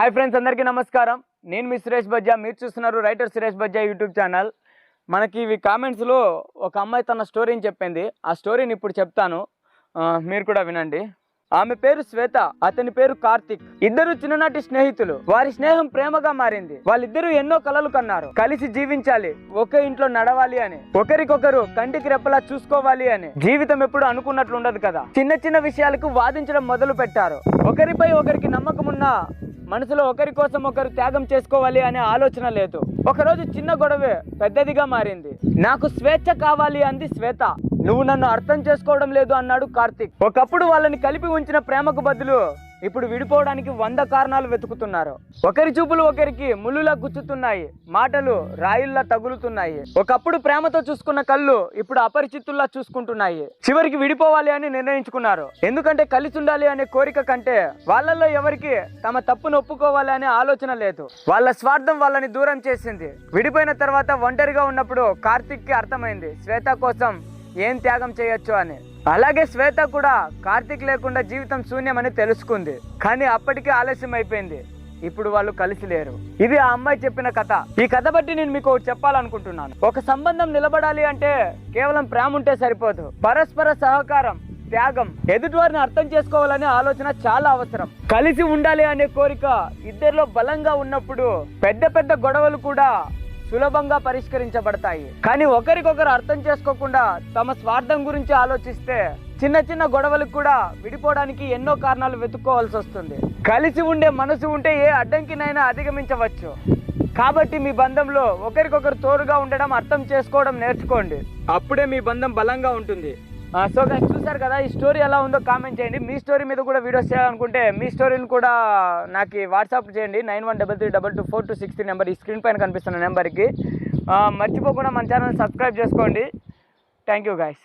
Hi friends అందరికీ నమస్కారం. నేను మీ సురేష్ బజ్జా. మీరు చూస్తున్నారు writer Suresh Bajja YouTube channel. మనకి ఇవి కామెంట్స్లో ఒక అమ్మాయి తన స్టోరీని చెప్పింది. ఆ స్టోరీని ఇప్పుడు చెప్తాను. మీరు కూడా వినండి. ఆమె పేరు శ్వేత అతని పేరు కార్తిక్. ఇద్దరు చిన్ననాటి స్నేహితులు. వారి స్నేహం ప్రేమగా మారింది. వాళ్ళిద్దరూ ఎన్నో కలలు కన్నారు. కలిసి జీవించాలి ఒకే ఇంట్లో నడవాలి అని. ఒకరికొకరు కంటికి రెప్పలా చూసుకోవాలి అని. జీవితం ఎప్పుడు అనుకున్నట్లు ఉండదు కదా. చిన్న చిన్న విషయాలకు వాదించడం మొదలు పెట్టారు ఒకరిపై ఒకరికి నమ్మకం ఉన్నా మనసులో ఒకరి కోసం ఒకరు త్యాగం చేసుకోవాలి అనే ఆలోచన లేదు. ఒకరోజు చిన్న గొడవే పెద్దదిగా మారింది. నాకు స్వేచ్ఛ కావాలి అంది శ్వేత. నువ్వు నన్ను అర్థం చేసుకోవడం లేదు అన్నాడు కార్తిక్. ఒకప్పుడు వాళ్ళని కలిపి ఉంచిన ప్రేమకు బదులు ఇప్పుడు విడిపోవడానికి వంద కారణాలు వెతుకుతున్నారు. ఒకరి చూపులు ఒకరికి ముళ్ళులా గుచ్చుతున్నాయి. మాటలు రాయిల్లా తగులుతున్నాయి. ఒకప్పుడు ప్రేమతో చూసుకున్న కళ్ళు ఇప్పుడు అపరిచితుల్లా చూసుకుంటున్నాయి. చివరికి విడిపోవాలి అని నిర్ణయించుకున్నారు. ఎందుకంటే కలిసి ఉండాలి అనే కోరిక కంటే వాళ్ళల్లో ఎవరికి తమ తప్పును ఒప్పుకోవాలి అనే ఆలోచన లేదు. వాళ్ళ స్వార్థం వాళ్ళని దూరం చేసింది. విడిపోయిన తర్వాత ఒంటరిగా ఉన్నప్పుడు కార్తిక్కి అర్థమైంది. శ్వేత కోసం ఏం త్యాగం చేయొచ్చు అని. అలాగే శ్వేత కూడా కార్తిక్ లేకుండా జీవితం శూన్యమని తెలుసుకుంది. కానీ అప్పటికే ఆలస్యం అయిపోయింది. ఇప్పుడు వాళ్ళు కలిసి లేరు. ఇది ఆ అమ్మాయి చెప్పిన కథ. ఈ కథ బట్టి నేను మీకు ఒకటి చెప్పాలనుకుంటున్నాను. ఒక సంబంధం నిలబడాలి అంటే కేవలం ప్రేమ ఉంటే సరిపోదు. పరస్పర సహకారం త్యాగం ఎదుటివారిని అర్థం చేసుకోవాలనే ఆలోచన చాలా అవసరం. కలిసి ఉండాలి అనే కోరిక ఇద్దరిలో బలంగా ఉన్నప్పుడు పెద్ద పెద్ద గొడవలు కూడా సులభంగా పరిష్కరించబడతాయి. కానీ ఒకరికొకరు అర్థం చేసుకోకుండా తమ స్వార్థం గురించి ఆలోచిస్తే చిన్న చిన్న గొడవలకు కూడా విడిపోవడానికి ఎన్నో కారణాలు వెతుక్కోవాల్సి వస్తుంది. కలిసి ఉండే మనసు ఉంటే ఏ అడ్డంకినైనా అధిగమించవచ్చు. కాబట్టి మీ బంధంలో ఒకరికొకరు తోడుగా ఉండడం అర్థం చేసుకోవడం నేర్చుకోండి. అప్పుడే మీ బంధం బలంగా ఉంటుంది. సో గైస్ చూసారు కదా ఈ స్టోరీ ఎలా ఉందో కామెంట్ చేయండి. మీ స్టోరీ మీద కూడా వీడియోస్ చేయాలనుకుంటే మీ స్టోరీని కూడా నాకు వాట్సాప్ చేయండి. Nine one double three double two four two six three number. ఈ స్క్రీన్ పైన కనిపిస్తున్న నెంబర్కి. మర్చిపోకుండా మన ఛానల్ సబ్స్క్రైబ్ చేసుకోండి. Thank you guys